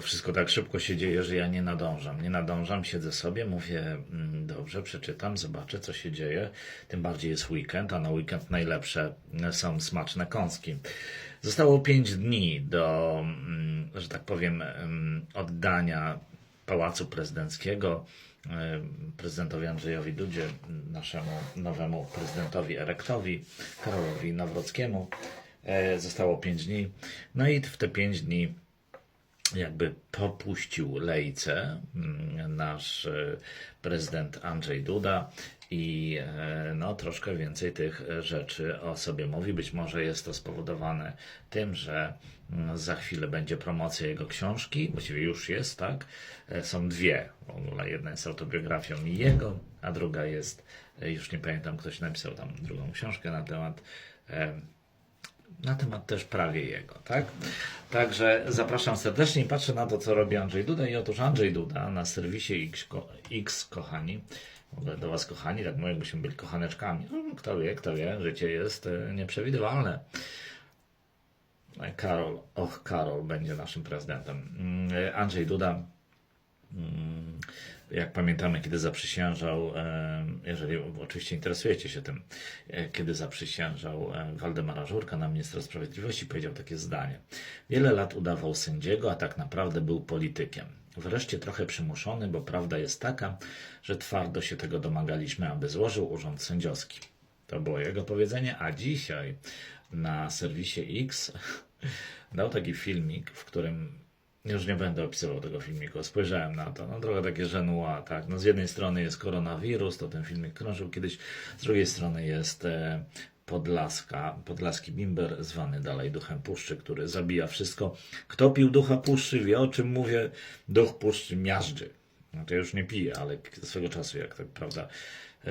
Wszystko tak szybko się dzieje, że ja nie nadążam. Nie nadążam, siedzę sobie, mówię, mm, dobrze, przeczytam, zobaczę, co się dzieje. Tym bardziej jest weekend, a na weekend najlepsze są smaczne kąski. Zostało pięć dni do, mm, że tak powiem, em, oddania Pałacu Prezydenckiego em, prezydentowi Andrzejowi Dudzie, naszemu nowemu prezydentowi erektowi, Karolowi Nawrockiemu. E, Zostało pięć dni. No i w te pięć dni jakby popuścił lejce mm, nasz e, prezydent Andrzej Duda i e, no, troszkę więcej tych rzeczy o sobie mówi. Być może jest to spowodowane tym, że mm, za chwilę będzie promocja jego książki, właściwie już jest, tak? E, Są dwie. W ogóle jedna jest autobiografią jego, a druga jest, już nie pamiętam, ktoś napisał tam drugą książkę na temat na temat też prawie jego, tak? Także zapraszam serdecznie i patrzę na to, co robi Andrzej Duda. I otóż Andrzej Duda na serwisie X, ko- X kochani, w ogóle do Was kochani, tak mówię, jakbyśmy byli kochaneczkami. No, Kto wie, kto wie, życie jest e, nieprzewidywalne. Karol, och, Karol będzie naszym prezydentem. Mm, e, Andrzej Duda jak pamiętamy, kiedy zaprzysiężał, jeżeli oczywiście interesujecie się tym, e, kiedy zaprzysiężał Waldemara Żurka na ministra sprawiedliwości, powiedział takie zdanie. Wiele lat udawał sędziego, a tak naprawdę był politykiem. Wreszcie trochę przymuszony, bo prawda jest taka, że twardo się tego domagaliśmy, aby złożył urząd sędziowski. To było jego powiedzenie, a dzisiaj na serwisie X dał taki filmik, w którym już nie będę opisywał tego filmiku. Spojrzałem na to. No trochę takie żenua, tak. No z jednej strony jest koronawirus, to ten filmik krążył kiedyś. Z drugiej strony jest e, Podlaska, podlaski bimber, zwany dalej duchem puszczy, który zabija wszystko. Kto pił ducha puszczy, wie o czym mówię. Duch puszczy miażdży. Znaczy ja już nie piję, ale swego czasu, jak tak prawda,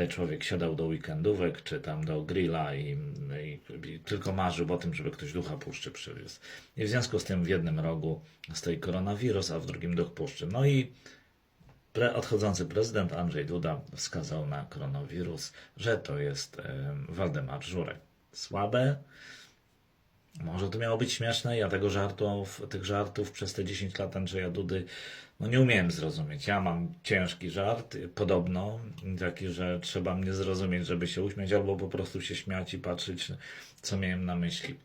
człowiek siadał do weekendówek, czy tam do grilla i, i, i tylko marzył o tym, żeby ktoś ducha puszczy przywiózł. I w związku z tym w jednym rogu stoi koronawirus, a w drugim duch puszczy. No i pre, odchodzący prezydent Andrzej Duda wskazał na koronawirus, że to jest e, Waldemar Żurek. Słabe, może to miało być śmieszne, ja tego żartów, tych żartów przez te 10 lat Andrzeja Dudy no nie umiałem zrozumieć. Ja mam ciężki żart, podobno, taki, że trzeba mnie zrozumieć, żeby się uśmiać, albo po prostu się śmiać i patrzeć, co miałem na myśli.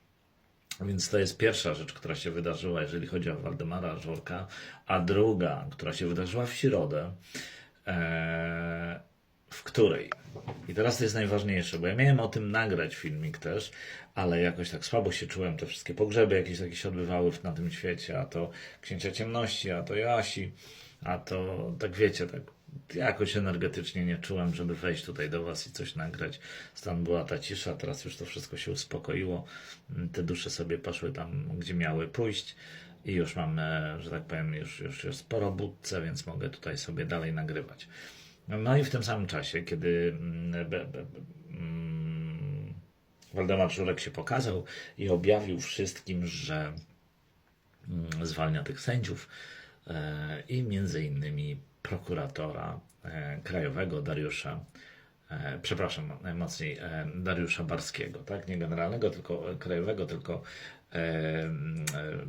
Więc to jest pierwsza rzecz, która się wydarzyła, jeżeli chodzi o Waldemara Żorka, a druga, która się wydarzyła w środę, e, w której. I teraz to jest najważniejsze, bo ja miałem o tym nagrać filmik też, ale jakoś tak słabo się czułem. Te wszystkie pogrzeby jakieś takie się odbywały na tym świecie, a to Księcia Ciemności, a to Joasi, a to tak wiecie, tak jakoś energetycznie nie czułem, żeby wejść tutaj do Was i coś nagrać. Stan była ta cisza, teraz już to wszystko się uspokoiło. Te dusze sobie poszły tam, gdzie miały pójść. I już mam, e, że tak powiem, już, już jest po robótce, więc mogę tutaj sobie dalej nagrywać. No i w tym samym czasie, kiedy mm, mm, Waldemar Żurek się pokazał i objawił wszystkim, że mm, zwalnia tych sędziów e, i między innymi prokuratora e, krajowego Dariusza, e, przepraszam mocniej, Dariusza Barskiego, tak? Nie generalnego, tylko krajowego, tylko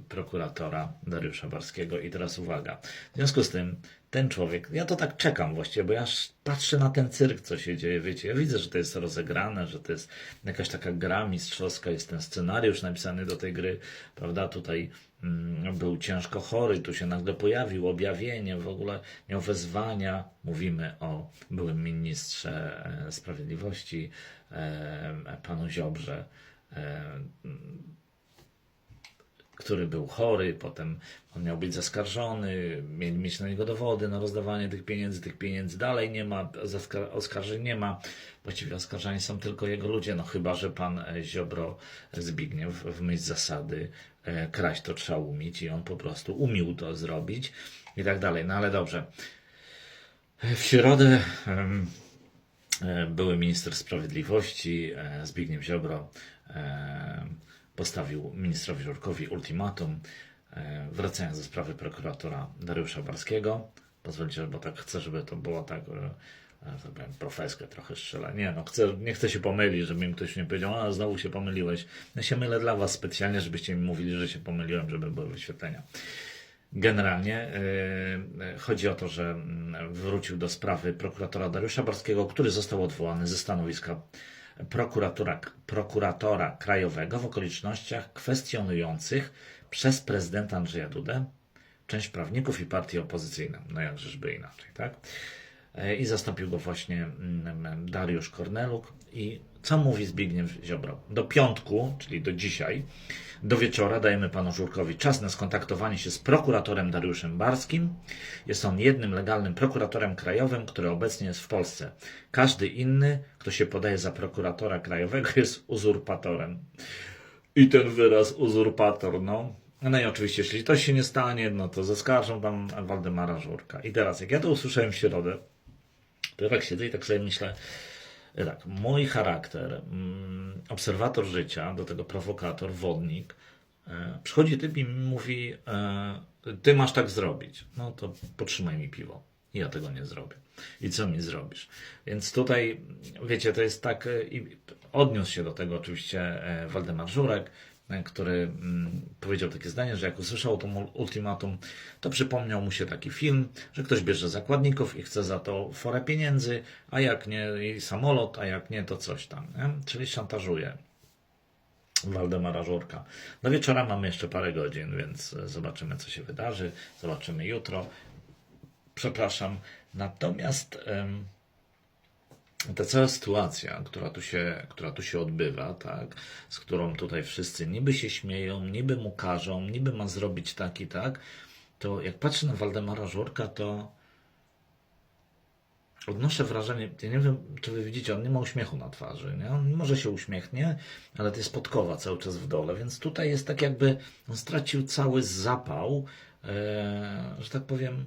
prokuratora Dariusza Barskiego. I teraz uwaga. W związku z tym ten człowiek, ja to tak czekam właściwie, bo ja patrzę na ten cyrk, co się dzieje, wiecie, ja widzę, że to jest rozegrane, że to jest jakaś taka gra mistrzowska, jest ten scenariusz napisany do tej gry, prawda, tutaj mm, był ciężko chory, tu się nagle pojawił objawienie, w ogóle miał wezwania, mówimy o byłym ministrze e, sprawiedliwości, e, panu Ziobrze, e, który był chory, potem on miał być zaskarżony, mieli mieć na niego dowody na rozdawanie tych pieniędzy, tych pieniędzy dalej nie ma, oskarżeń nie ma, właściwie oskarżani są tylko jego ludzie, no chyba, że pan e, Ziobro Zbigniew w myśl zasady e, kraść to trzeba umieć i on po prostu umiał to zrobić i tak dalej, no ale dobrze. W środę e, były minister sprawiedliwości Zbigniew Ziobro postawił ministrowi Żurkowi ultimatum, e, wracając do sprawy prokuratora Dariusza Barskiego. Pozwólcie, bo tak chcę, żeby to było tak, e, e, tak powiem, profeskę trochę strzela. Nie, no chcę, nie chcę się pomylić, żeby mi ktoś nie powiedział, a znowu się pomyliłeś. Ja się mylę dla was specjalnie, żebyście mi mówili, że się pomyliłem, żeby były wyświetlenia. Generalnie yy, chodzi o to, że mm, wrócił do sprawy prokuratora Dariusza Barskiego, który został odwołany ze stanowiska prokuratora, prokuratora krajowego w okolicznościach kwestionujących przez prezydenta Andrzeja Dudę część prawników i partii opozycyjne. No jakżeżby inaczej, tak? E, I zastąpił go właśnie mm, Dariusz Korneluk. I co mówi Zbigniew Ziobro? Do piątku, czyli do dzisiaj, do wieczora dajemy panu Żurkowi czas na skontaktowanie się z prokuratorem Dariuszem Barskim. Jest on jednym legalnym prokuratorem krajowym, który obecnie jest w Polsce. Każdy inny, kto się podaje za prokuratora krajowego, jest uzurpatorem. I ten wyraz uzurpator, no. No i oczywiście, jeśli to się nie stanie, no to zaskarżą tam Waldemara Żurka. I teraz, jak ja to usłyszałem w środę, to tak siedzę i tak sobie myślę, tak, mój charakter, mm, obserwator życia, do tego prowokator, wodnik, e, przychodzi typ i mówi, e, ty masz tak zrobić. No to potrzymaj mi piwo. Ja tego nie zrobię. I co mi zrobisz? Więc tutaj, wiecie, to jest tak, e, i odniósł się do tego oczywiście Waldemar Żurek, który mm, powiedział takie zdanie, że jak usłyszał to ultimatum, to przypomniał mu się taki film, że ktoś bierze zakładników i chce za to forę pieniędzy, a jak nie i samolot, a jak nie to coś tam. Nie? Czyli szantażuje Waldemara Żurka. Do wieczora mamy jeszcze parę godzin, więc e, zobaczymy, co się wydarzy. Zobaczymy jutro. Przepraszam. Natomiast ta cała sytuacja, która tu, się, która tu się odbywa, tak, z którą tutaj wszyscy niby się śmieją, niby mu każą, niby ma zrobić tak i tak, to jak patrzę na Waldemara Żurka, to odnoszę wrażenie, ja nie wiem, czy wy widzicie, on nie ma uśmiechu na twarzy, nie? On może się uśmiechnie, ale to jest podkowa cały czas w dole, więc tutaj jest tak jakby, on stracił cały zapał, e, że tak powiem,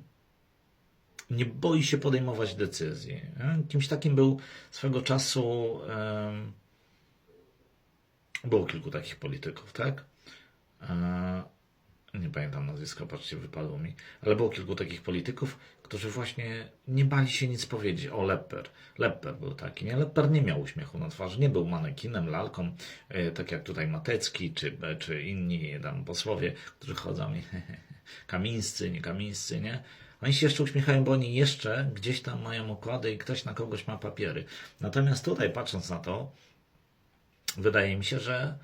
nie boi się podejmować decyzji. Nie? Kimś takim był swego czasu, było kilku takich polityków, tak? E, nie pamiętam nazwiska, patrzcie, wypadło mi, ale było kilku takich polityków, którzy właśnie nie bali się nic powiedzieć. O, Lepper. Lepper był taki, nie? Lepper nie miał uśmiechu na twarzy, nie był manekinem, lalką, e, tak jak tutaj Matecki, czy, czy inni tam posłowie, którzy chodzą kamińscy, nie kamińscy, nie? Oni się jeszcze uśmiechają, bo oni jeszcze gdzieś tam mają okłady i ktoś na kogoś ma papiery. Natomiast tutaj, patrząc na to, wydaje mi się, że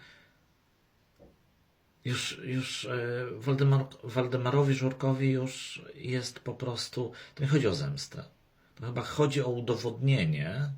już, już e, Waldemar, Waldemarowi Żurkowi już jest po prostu, to nie chodzi o zemstę. To chyba chodzi o udowodnienie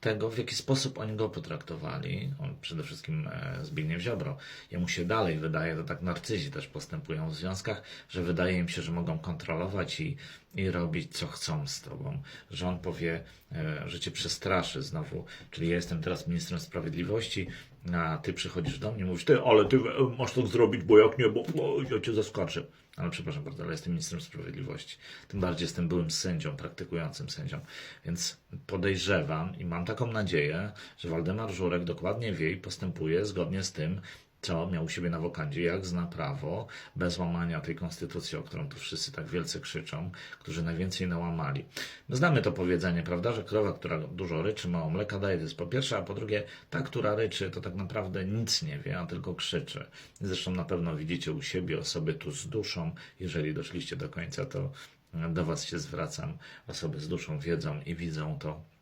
tego, w jaki sposób oni go potraktowali. On przede wszystkim e, Zbigniew Ziobro. Jemu się dalej wydaje, to tak narcyzi też postępują w związkach, że wydaje im się, że mogą kontrolować i, i robić co chcą z tobą. Że on powie, e, że cię przestraszy znowu. Czyli ja jestem teraz ministrem sprawiedliwości, a ty przychodzisz do mnie i mówisz, ty, ale ty e, masz tak zrobić, bo jak nie, bo, bo ja cię zaskarżę. Ale przepraszam bardzo, ale jestem ministrem sprawiedliwości. Tym bardziej jestem byłym sędzią, praktykującym sędzią. Więc podejrzewam i mam taką nadzieję, że Waldemar Żurek dokładnie wie i postępuje zgodnie z tym, co miał u siebie na wokandzie, jak zna prawo, bez łamania tej konstytucji, o którą tu wszyscy tak wielce krzyczą, którzy najwięcej nałamali. My znamy to powiedzenie, prawda, że krowa, która dużo ryczy, mało mleka daje, to jest po pierwsze, a po drugie, ta, która ryczy, to tak naprawdę nic nie wie, a tylko krzyczy. Zresztą na pewno widzicie u siebie osoby tu z duszą, jeżeli doszliście do końca, to do Was się zwracam. Osoby z duszą wiedzą i widzą to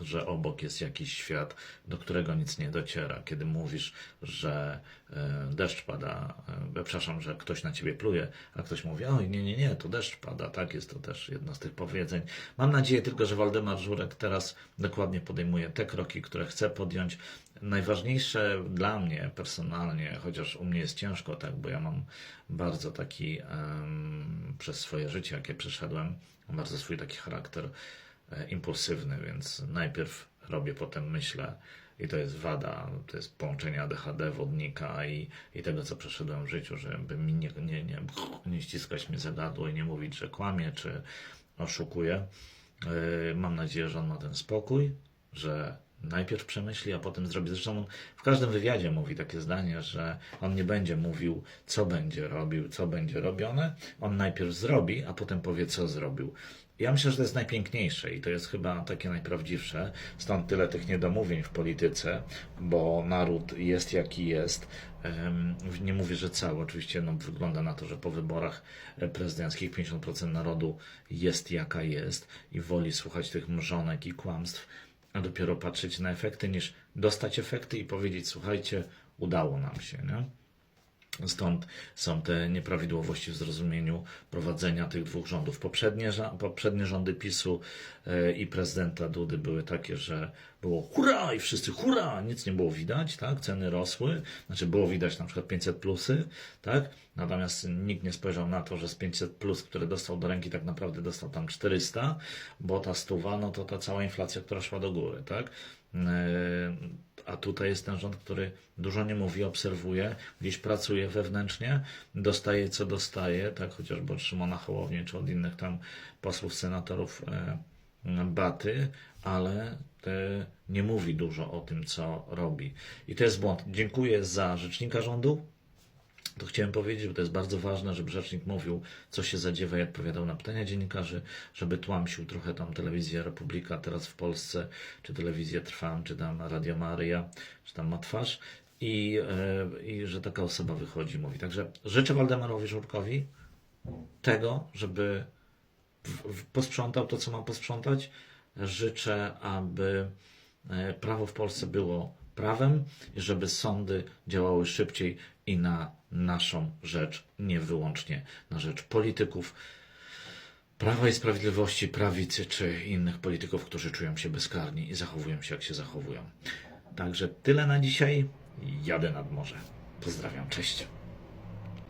że obok jest jakiś świat, do którego nic nie dociera. Kiedy mówisz, że e, deszcz pada, e, przepraszam, że ktoś na ciebie pluje, a ktoś mówi, oj, nie, nie, nie, to deszcz pada. Tak, jest to też jedno z tych powiedzeń. Mam nadzieję tylko, że Waldemar Żurek teraz dokładnie podejmuje te kroki, które chce podjąć. Najważniejsze dla mnie personalnie, chociaż u mnie jest ciężko, tak, bo ja mam bardzo taki, um, przez swoje życie, jakie przeszedłem, bardzo swój taki charakter, impulsywny, więc najpierw robię, potem myślę i to jest wada, to jest połączenie ADHD, wodnika i, i tego, co przeszedłem w życiu, żeby mi nie, nie, nie, nie ściskać mnie za gardło i nie mówić, że kłamie czy oszukuje. E, mam nadzieję, że on ma ten spokój, że najpierw przemyśli, a potem zrobi. Zresztą on w każdym wywiadzie mówi takie zdanie, że on nie będzie mówił, co będzie robił, co będzie robione. On najpierw zrobi, a potem powie, co zrobił. Ja myślę, że to jest najpiękniejsze i to jest chyba takie najprawdziwsze. Stąd tyle tych niedomówień w polityce, bo naród jest jaki jest. Nie mówię, że cały. Oczywiście no, wygląda na to, że po wyborach prezydenckich 50% narodu jest jaka jest i woli słuchać tych mrzonek i kłamstw, a dopiero patrzeć na efekty, niż dostać efekty i powiedzieć: Słuchajcie, udało nam się. Nie? Stąd są te nieprawidłowości w zrozumieniu prowadzenia tych dwóch rządów. Poprzednie, poprzednie rządy PiSu e, i prezydenta Dudy były takie, że było hurra i wszyscy hurra, nic nie było widać, tak? Ceny rosły, znaczy było widać na przykład 500 plusy, tak? Natomiast nikt nie spojrzał na to, że z 500 plus, które dostał do ręki, tak naprawdę dostał tam 400, bo ta stuwa, no to ta cała inflacja, która szła do góry, tak? Tutaj jest ten rząd, który dużo nie mówi, obserwuje, gdzieś pracuje wewnętrznie, dostaje co dostaje, tak chociażby od Szymona Hołowni czy od innych tam posłów, senatorów e, Baty, ale nie mówi dużo o tym, co robi. I to jest błąd. Dziękuję za rzecznika rządu. To chciałem powiedzieć, bo to jest bardzo ważne, żeby rzecznik mówił, co się zadziewa i odpowiadał na pytania dziennikarzy, żeby tłamsił trochę tam telewizję Republika teraz w Polsce, czy telewizję Trwam, czy tam Radio Maryja, czy tam Ma Twarz i, e, i że taka osoba wychodzi i mówi. Także życzę Waldemarowi Żurkowi tego, żeby posprzątał to, co ma posprzątać. Życzę, aby e, prawo w Polsce było prawem żeby sądy działały szybciej i na naszą rzecz, nie wyłącznie na rzecz polityków Prawa i Sprawiedliwości, prawicy czy innych polityków, którzy czują się bezkarni i zachowują się jak się zachowują. Także tyle na dzisiaj. Jadę nad morze. Pozdrawiam, cześć.